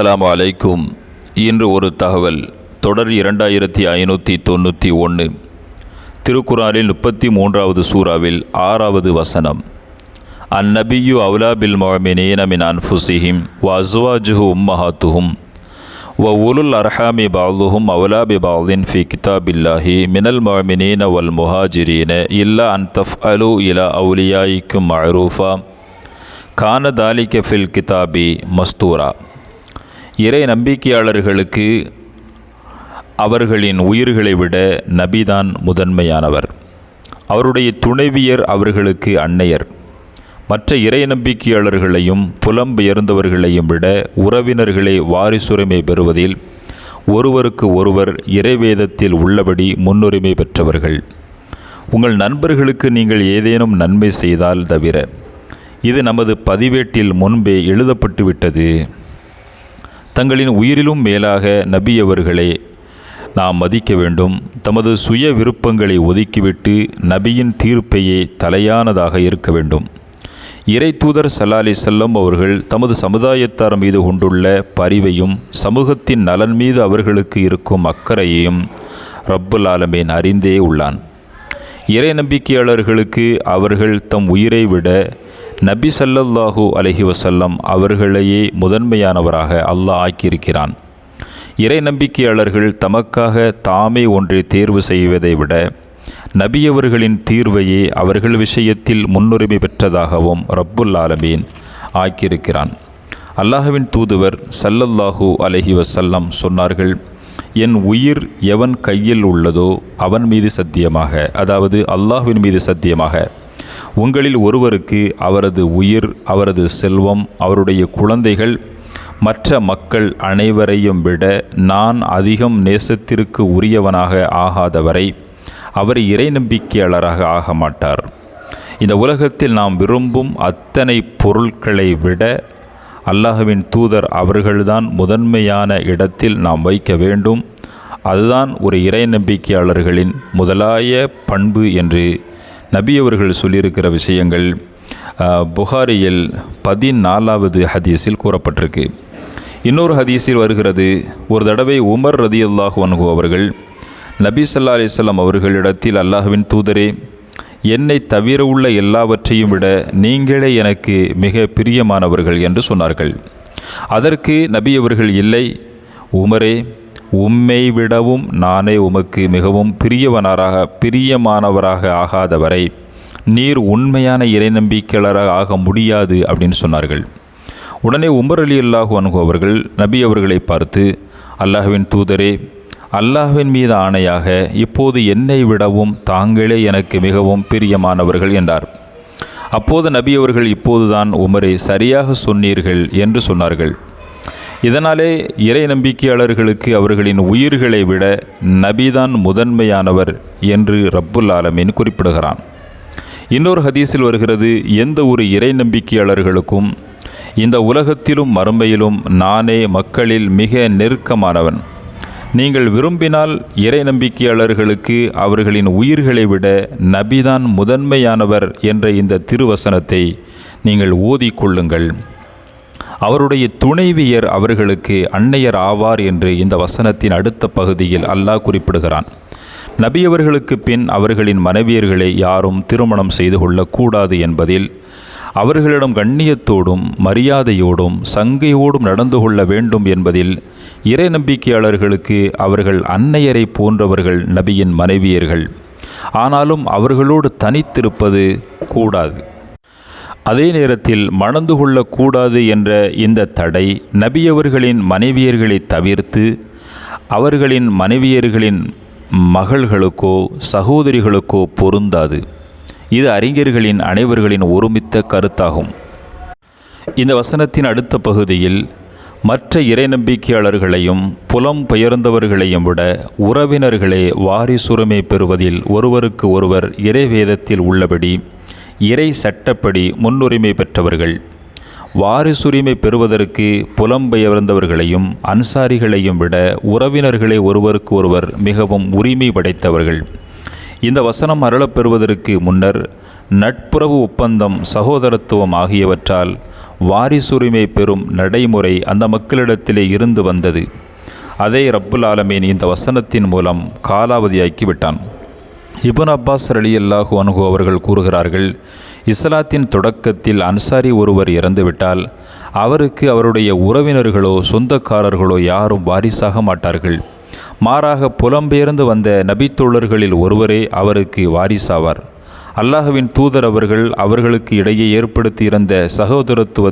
அஸ்லாம் அலைக்கும். இன்று ஒரு தகவல். தொடர் இரண்டாயிரத்தி ஐநூற்றி தொண்ணூற்றி ஒன்று திருக்குறானில் முப்பத்தி மூன்றாவது சூறாவில் ஆறாவது வசனம். அந்நபியு அவுலா பில் மொஹமினீன அன்ஃபுசிஹிம் வ அஸ்வாஜுஹு உம்மஹாத்துஹும் வ உலுல் அர்ஹாமி பாலுஹும் அவுலா பி பாலின் ஃபி கிதாபில்லாஹி மினல் மொஹமினீன வல் முஹாஜிரீன இல்லா அன் தஃப் அலு இலா அவுலியாயிக்கும் மஹரூஃபா கான தாலிக ஃபில் கிதாபி மஸ்தூரா. இறை நம்பிக்கையாளர்களுக்கு அவர்களின் உயிர்களை விட நபிதான் முதன்மையானவர். அவருடைய துணைவியர் அவர்களுக்கு அன்னையர். மற்ற இறை நம்பிக்கையாளர்களையும் புலம்பெயர்ந்தவர்களையும் விட உறவினர்களே வாரிசுரிமை பெறுவதில் ஒருவருக்கு ஒருவர் இறைவேதத்தில் உள்ளபடி முன்னுரிமை பெற்றவர்கள். உங்கள் நண்பர்களுக்கு நீங்கள் ஏதேனும் நன்மை செய்தால் தவிர இது நமது பதிவேட்டில் முன்பே எழுதப்பட்டுவிட்டது. தங்களின் உயிரிலும் மேலாக நபியவர்களே நாம் மதிக்க வேண்டும். தமது சுய விருப்பங்களை ஒதுக்கிவிட்டு நபியின் தீர்ப்பையே தலையானதாக இருக்க வேண்டும். இறை தூதர் சல்லாலி செல்லம் அவர்கள் தமது சமுதாயத்தார் மீது கொண்டுள்ள பரிவையும் சமூகத்தின் நலன் மீது அவர்களுக்கு இருக்கும் அக்கறையையும் ரப்புல் ஆலமேன் அறிந்தே உள்ளான். இறை நம்பிக்கையாளர்களுக்கு அவர்கள் தம் உயிரை விட நபி சல்லல்லாஹூ அலஹி வசல்லம் அவர்களையே முதன்மையானவராக அல்லாஹ் ஆக்கியிருக்கிறான். இறை நம்பிக்கையாளர்கள் தமக்காக தாமே ஒன்றை தேர்வு செய்வதை விட நபியவர்களின் தீர்வையே அவர்கள் விஷயத்தில் முன்னுரிமை பெற்றதாகவும் ரப்புல் ஆலமீன் ஆக்கியிருக்கிறான். அல்லாஹுவின் தூதுவர் சல்லல்லாஹூ அலஹி வசல்லம் சொன்னார்கள் என் உயிர் எவன் கையில் உள்ளதோ அவன் மீது சத்தியமாக அதாவது அல்லாஹுவின் மீது சத்தியமாக உங்களில் ஒருவருக்கு அவரது உயிர் அவரது செல்வம் அவருடைய குழந்தைகள் மற்ற மக்கள் அனைவரையும் விட நான் அதிகம் நேசத்திற்கு உரியவனாக ஆகாதவரை அவர் இறை நம்பிக்கையாளராக ஆக மாட்டார். இந்த உலகத்தில் நாம் விரும்பும் அத்தனை பொருட்களை விட அல்லாஹுவின் தூதர் அவர்கள்தான் முதன்மையான இடத்தில் நாம் வைக்க வேண்டும். அதுதான் ஒரு இறை நம்பிக்கையாளர்களின் முதலாய பண்பு என்று நபி அவர்கள் சொல்லியிருக்கிற விஷயங்கள் புகாரியில் பதினாலாவது ஹதீஸில் கூறப்பட்டிருக்கு. இன்னொரு ஹதீஸில் வருகிறது ஒரு தடவை உமர் ரதி அல்லாஹு அனுகு அவர்கள் நபி சல்லா அலிஸ்லாம் அவர்களிடத்தில் அல்லாஹுவின் தூதரே என்னை தவிர உள்ள எல்லாவற்றையும் விட நீங்களே எனக்கு மிக பிரியமானவர்கள் என்று சொன்னார்கள். அதற்கு நபி அவர்கள் இல்லை உமரே உம்மை விடவும் நானே உமக்கு மிகவும் பிரியவனாராக பிரியமானவராக ஆகாதவரை. நீர் உண்மையான இறை நம்பிக்கையாளராக ஆக முடியாது அப்படின்னு சொன்னார்கள். உடனே உமர் அலி அல்லாஹு அனுகு அவர்கள் நபி அவர்களை பார்த்து அல்லாஹுவின் தூதரே அல்லாஹுவின் மீது ஆணையாக இப்போது என்னை விடவும் தாங்களே எனக்கு மிகவும் பிரியமானவர்கள் என்றார். அப்போது நபி அவர்கள் இப்போதுதான் உமரை சரியாக சொன்னீர்கள் என்று சொன்னார்கள். இதனாலே இறை நம்பிக்கையாளர்களுக்கு அவர்களின் உயிர்களை விட நபிதான் முதன்மையானவர் என்று ரப்புல் ஆலமீன் குறிப்பிடுகிறான். இன்னொரு ஹதீஸில் வருகிறது எந்த ஒரு இறை நம்பிக்கையாளர்களுக்கும் இந்த உலகத்திலும் மறுமையிலும் நானே மக்களில் மிக நெருக்கமானவன். நீங்கள் விரும்பினால் இறை நம்பிக்கையாளர்களுக்கு அவர்களின் உயிர்களை விட நபிதான் முதன்மையானவர் என்ற இந்த திருவசனத்தை நீங்கள் ஓதிக்கொள்ளுங்கள் அவருடைய துணைவியர் அவர்களுக்கு அன்னையர் ஆவார் என்று இந்த வசனத்தின் அடுத்த பகுதியில் அல்லாஹ் குறிப்பிடுகிறான். நபியவர்களுக்கு பின் அவர்களின் மனைவியர்களை யாரும் திருமணம் செய்து கொள்ளக்கூடாது என்பதில் அவர்களிடம் கண்ணியத்தோடும் மரியாதையோடும் சங்கையோடும் நடந்து கொள்ள வேண்டும் என்பதில் இறை நம்பிக்கையாளர்களுக்கு அவர்கள் அன்னையரை போன்றவர்கள் நபியின் மனைவியர்கள். ஆனாலும் அவர்களோடு தனித்திருப்பது கூடாது. அதே நேரத்தில் மணந்து கொள்ளக்கூடாது என்ற இந்த தடை நபியவர்களின் மனைவியர்களை தவிர்த்து அவர்களின் மனைவியர்களின் மகள்களுக்கோ சகோதரிகளுக்கோ பொருந்தாது. இது அறிஞர்களின் அனைவர்களின் ஒருமித்த கருத்தாகும். இந்த வசனத்தின் அடுத்த பகுதியில் மற்ற இறை நம்பிக்கையாளர்களையும் புலம் பெயர்ந்தவர்களையும் விட உறவினர்களே வாரிசுரிமை பெறுவதில் ஒருவருக்கு ஒருவர் இறைவேதத்தில் உள்ளபடி இறை சட்டப்படி முன்னுரிமை பெற்றவர்கள். வாரிசுரிமை பெறுவதற்கு புலம்பெயர்ந்தவர்களையும் அன்சாரிகளையும் விட உறவினர்களே ஒருவருக்கு ஒருவர் மிகவும் உரிமை படைத்தவர்கள். இந்த வசனம் அருளப்பெறுவதற்கு முன்னர் நட்புறவு ஒப்பந்தம் சகோதரத்துவம் ஆகியவற்றால் வாரிசுரிமை பெறும் நடைமுறை அந்த மக்களிடத்திலே இருந்து வந்தது. அதை ரப்புல் ஆலமீன் இந்த வசனத்தின் மூலம் காலாவதியாக்கி விட்டான் இப்னு அப்பாஸ் அலி அல்லாஹு அனுகு அவர்கள் கூறுகிறார்கள் இஸ்லாத்தின் தொடக்கத்தில் அன்சாரி ஒருவர் இறந்துவிட்டால் அவருக்கு அவருடைய உறவினர்களோ சொந்தக்காரர்களோ யாரும் வாரிசாக மாட்டார்கள். மாறாக புலம்பெயர்ந்து வந்த நபித்தோழர்களில் ஒருவரே அவருக்கு வாரிசாவார். அல்லாஹுவின் தூதர் அவர்கள் அவர்களுக்கு இடையே ஏற்படுத்தியிருந்த சகோதரத்துவ